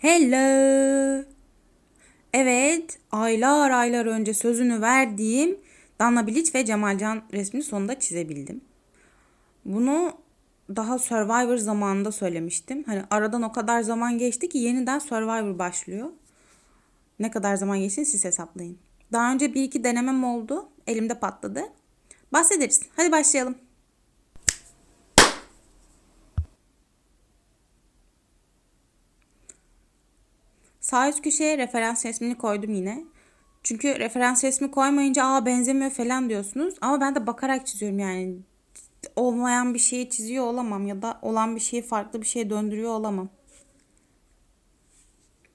Hello. Evet, aylar aylar önce sözünü verdiğim Danla Bilic ve Cemalcan resmini sonunda çizebildim. Bunu daha Survivor zamanında söylemiştim. Hani aradan o kadar zaman geçti ki yeniden Survivor başlıyor. Ne kadar zaman geçti siz hesaplayın. Daha önce bir iki denemem oldu. Elimde patladı. Bahsederiz. Hadi başlayalım. Sağ üst köşeye referans resmini koydum yine. Çünkü referans resmi koymayınca aa benzemiyor falan diyorsunuz. Ama ben de bakarak çiziyorum yani. Olmayan bir şeyi çiziyor olamam ya da olan bir şeyi farklı bir şeye döndürüyor olamam.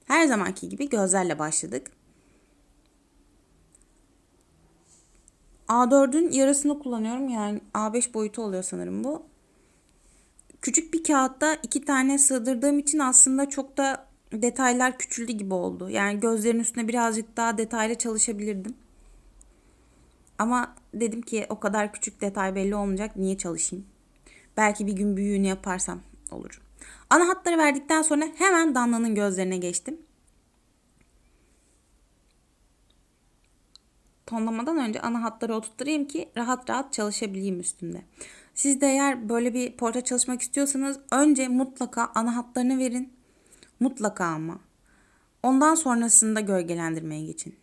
Her zamanki gibi gözlerle başladık. A4'ün yarısını kullanıyorum yani A5 boyutu oluyor sanırım bu. Küçük bir kağıtta iki tane sığdırdığım için aslında çok da detaylar küçüldü gibi oldu. Yani gözlerin üstüne birazcık daha detaylı çalışabilirdim. Ama dedim ki o kadar küçük detay belli olmayacak. Niye çalışayım? Belki bir gün büyüğünü yaparsam olur. Ana hatları verdikten sonra hemen Danla'nın gözlerine geçtim. Tonlamadan önce ana hatları oturtturayım ki rahat rahat çalışabileyim üstünde. Siz de eğer böyle bir portre çalışmak istiyorsanız önce mutlaka ana hatlarını verin. Mutlaka ama. Ondan sonrasında gölgelendirmeye geçin.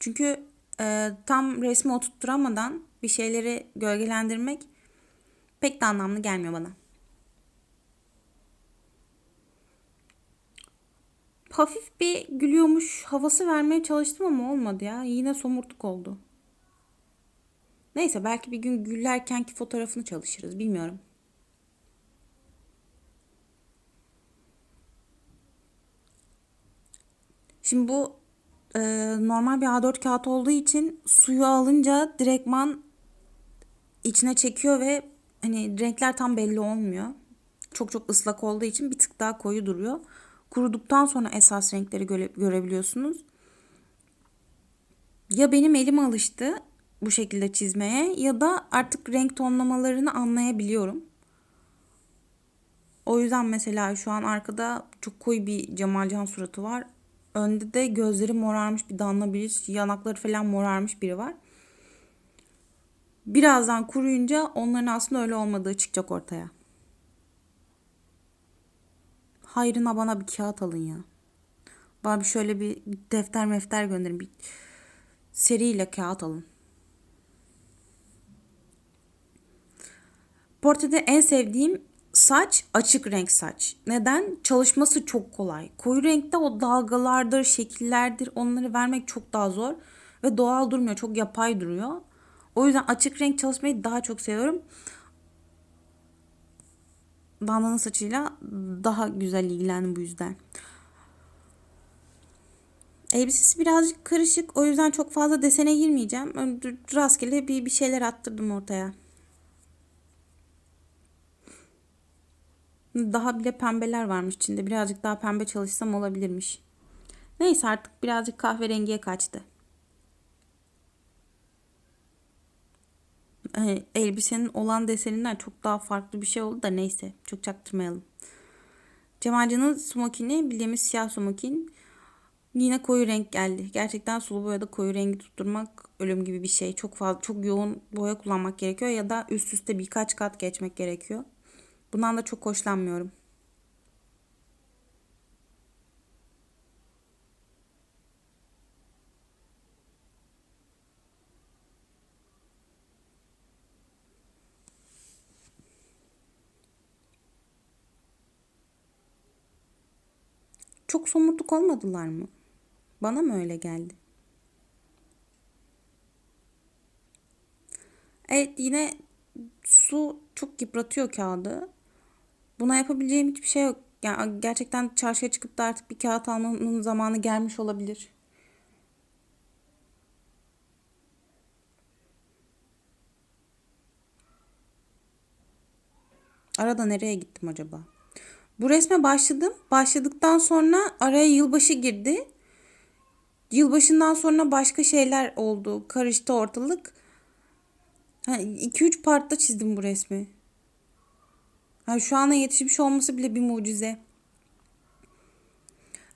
Çünkü e, tam resmi oturtturamadan bir şeyleri gölgelendirmek pek de anlamlı gelmiyor bana. Hafif bir gülüyormuş havası vermeye çalıştım ama olmadı ya. Yine somurtuk oldu. Neyse belki bir gün güllerkenki fotoğrafını çalışırız bilmiyorum. Şimdi bu e, normal bir A4 kağıt olduğu için suyu alınca direktman içine çekiyor ve hani renkler tam belli olmuyor. Çok çok ıslak olduğu için bir tık daha koyu duruyor. Kuruduktan sonra esas renkleri göre, görebiliyorsunuz. Ya benim elim alıştı bu şekilde çizmeye ya da artık renk tonlamalarını anlayabiliyorum. O yüzden mesela şu an arkada çok koyu bir Cemalcan suratı var. Önde de gözleri morarmış bir Danla Bilic, yanakları falan morarmış biri var. Birazdan kuruyunca onların aslında öyle olmadığı çıkacak ortaya. Hayrına bana bir kağıt alın ya. Bana bir şöyle bir defter mefter gönderin. Bir seriyle kağıt alın. Portrede en sevdiğim saç açık renk saç. Neden? Çalışması çok kolay. Koyu renkte o dalgalardır, şekillerdir onları vermek çok daha zor ve doğal durmuyor. Çok yapay duruyor. O yüzden açık renk çalışmayı daha çok seviyorum. Dandanın saçıyla daha güzel ilgilendim bu yüzden. Elbisesi birazcık karışık. O yüzden çok fazla desene girmeyeceğim. Rastgele bir, bir şeyler attırdım ortaya. Daha bile pembeler varmış içinde. Birazcık daha pembe çalışsam olabilirmiş. Neyse artık birazcık kahverengiye kaçtı. Hani elbisenin olan deseninden çok daha farklı bir şey oldu da neyse çok çaktırmayalım. Cemalcan'ın smokini bildiğimiz siyah smokin yine koyu renk geldi. Gerçekten sulu boyada koyu rengi tutturmak ölüm gibi bir şey. Çok fazla çok yoğun boya kullanmak gerekiyor ya da üst üste birkaç kat geçmek gerekiyor. Bundan da çok hoşlanmıyorum. Çok somurtuk olmadılar mı? Bana mı öyle geldi? Evet yine su çok yıpratıyor kağıdı. Buna yapabileceğim hiçbir şey yok. Yani gerçekten çarşıya çıkıp da artık bir kağıt almanın zamanı gelmiş olabilir. Arada nereye gittim acaba? Bu resme başladım. Başladıktan sonra araya yılbaşı girdi. Yılbaşından sonra başka şeyler oldu. Karıştı ortalık. 2-3 partta çizdim bu resmi. Yani şu ana yetişmiş olması bile bir mucize.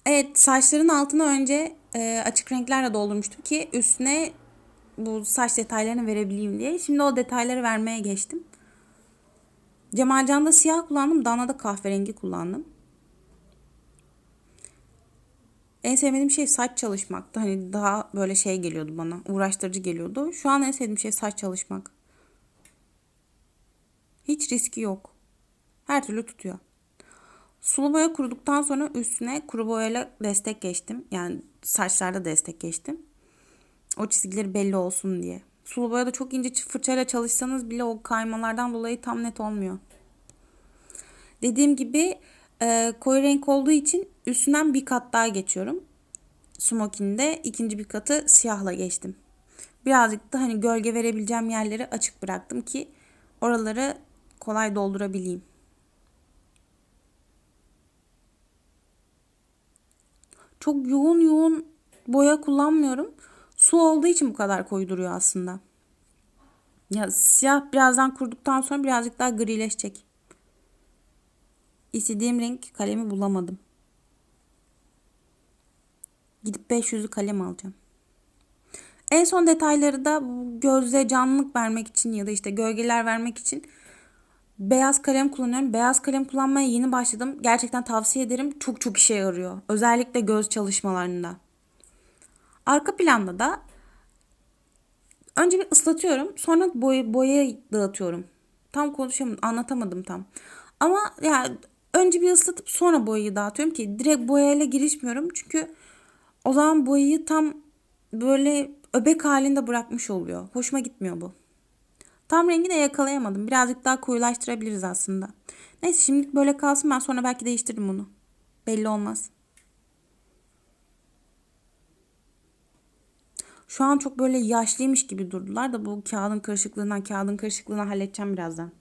Evet saçların altına önce e, açık renklerle doldurmuştum ki üstüne bu saç detaylarını verebileyim diye. Şimdi o detayları vermeye geçtim. Cemalcan'da siyah kullandım. Dana'da kahverengi kullandım. En sevmediğim şey saç çalışmaktı. Hani daha böyle şey geliyordu bana. Uğraştırıcı geliyordu. Şu an en sevdiğim şey saç çalışmak. Hiç riski yok. Her türlü tutuyor. Sulu boya kuruduktan sonra üstüne kuru boyayla destek geçtim. Yani saçlarda destek geçtim. O çizgileri belli olsun diye. Sulu boyada çok ince fırçayla çalışsanız bile o kaymalardan dolayı tam net olmuyor. Dediğim gibi e, koyu renk olduğu için üstünden bir kat daha geçiyorum. Smoking'de ikinci bir katı siyahla geçtim. Birazcık da hani gölge verebileceğim yerleri açık bıraktım ki oraları kolay doldurabileyim. Çok yoğun yoğun boya kullanmıyorum. Su olduğu için bu kadar koyu duruyor aslında. Ya siyah birazdan kurduktan sonra birazcık daha grileşecek. İstediğim renk kalemi bulamadım. Gidip 500'lü kalem alacağım. En son detayları da gözle canlılık vermek için ya da işte gölgeler vermek için beyaz kalem kullanıyorum. Beyaz kalem kullanmaya yeni başladım. Gerçekten tavsiye ederim. Çok çok işe yarıyor. Özellikle göz çalışmalarında. Arka planda da önce bir ıslatıyorum. Sonra boy, boya dağıtıyorum. Tam konuşamadım, anlatamadım tam. Ama ya yani önce bir ıslatıp sonra boyayı dağıtıyorum ki direkt boyayla girişmiyorum. Çünkü o zaman boyayı tam böyle öbek halinde bırakmış oluyor. Hoşuma gitmiyor bu. Tam rengi de yakalayamadım. Birazcık daha koyulaştırabiliriz aslında. Neyse şimdi böyle kalsın ben sonra belki değiştiririm bunu. Belli olmaz. Şu an çok böyle yaşlıymış gibi durdular da bu kağıdın karışıklığından kağıdın karışıklığını halledeceğim birazdan.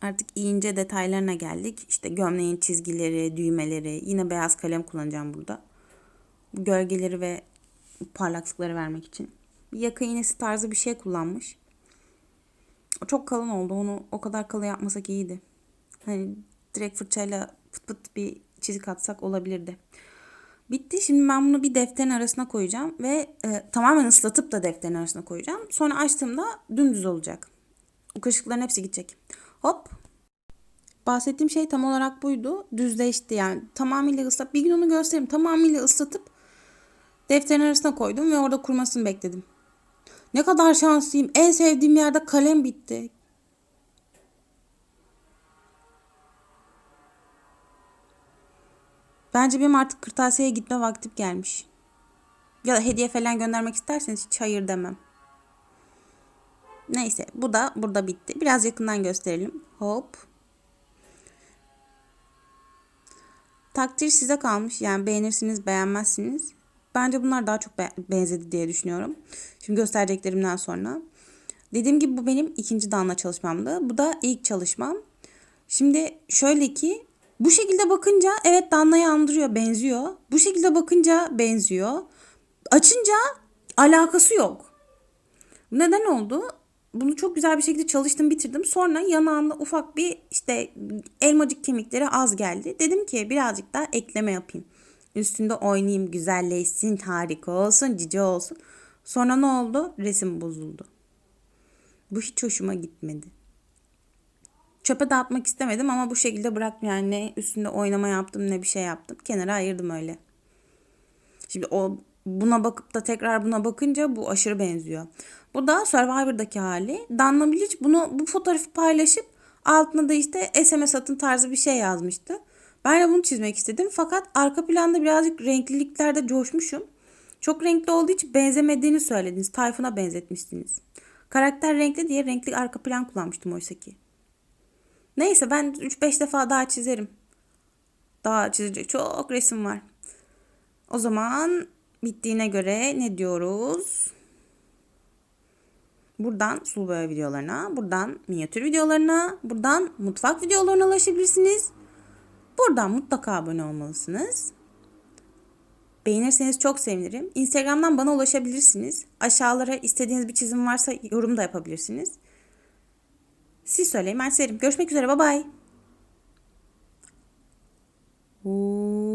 Artık ince detaylarına geldik. İşte gömleğin çizgileri, düğmeleri. Yine beyaz kalem kullanacağım burada. Bu gölgeleri ve parlaklıkları vermek için. Bir yaka iğnesi tarzı bir şey kullanmış. Çok kalın oldu. Onu o kadar kalın yapmasak iyiydi. Hani direkt fırçayla pıt pıt bir çizik atsak olabilirdi. Bitti. Şimdi ben bunu bir defterin arasına koyacağım ve e, tamamen ıslatıp da defterin arasına koyacağım. Sonra açtığımda dümdüz olacak. O kaşıkların hepsi gidecek. Hop. Bahsettiğim şey tam olarak buydu. Düzleşti yani. Tamamıyla ıslat. Bir gün onu göstereyim. Tamamıyla ıslatıp defterin arasına koydum ve orada kurumasını bekledim. Ne kadar şanslıyım. En sevdiğim yerde kalem bitti. Bence benim artık kırtasiyeye gitme vaktim gelmiş. Ya hediye falan göndermek isterseniz hiç hayır demem. Neyse bu da burada bitti. Biraz yakından gösterelim. Hop. Takdir size kalmış. Yani beğenirsiniz beğenmezsiniz. Bence bunlar daha çok be- benzedi diye düşünüyorum. Şimdi göstereceklerimden sonra. Dediğim gibi bu benim ikinci damla çalışmamdı. Bu da ilk çalışmam. Şimdi şöyle ki bu şekilde bakınca evet damlayı andırıyor, benziyor. Bu şekilde bakınca benziyor. Açınca alakası yok. Neden oldu? Bunu çok güzel bir şekilde çalıştım, bitirdim. Sonra yanağında ufak bir işte elmacık kemikleri az geldi. Dedim ki birazcık daha ekleme yapayım. Üstünde oynayayım, güzelleşsin, harika olsun, cici olsun. Sonra ne oldu? Resim bozuldu. Bu hiç hoşuma gitmedi. Çöpe dağıtmak istemedim ama bu şekilde bıraktım yani ne üstünde oynama yaptım ne bir şey yaptım. Kenara ayırdım öyle. Şimdi o buna bakıp da tekrar buna bakınca bu aşırı benziyor. Bu da Survivor'daki hali. Danla Bilic bunu bu fotoğrafı paylaşıp altına da işte SMS atın tarzı bir şey yazmıştı. Ben de bunu çizmek istedim. Fakat arka planda birazcık renkliliklerde coşmuşum. Çok renkli olduğu için benzemediğini söylediniz. Tayfun'a benzetmiştiniz. Karakter renkli diye renkli arka plan kullanmıştım oysa ki. Neyse ben 3-5 defa daha çizerim. Daha çizecek çok resim var. O zaman bittiğine göre ne diyoruz? Buradan sulu boya videolarına, buradan minyatür videolarına, buradan mutfak videolarına ulaşabilirsiniz. Buradan mutlaka abone olmalısınız. Beğenirseniz çok sevinirim. Instagram'dan bana ulaşabilirsiniz. Aşağılara istediğiniz bir çizim varsa yorum da yapabilirsiniz. Siz söyleyin ben severim. Görüşmek üzere. Bye bye. Oo.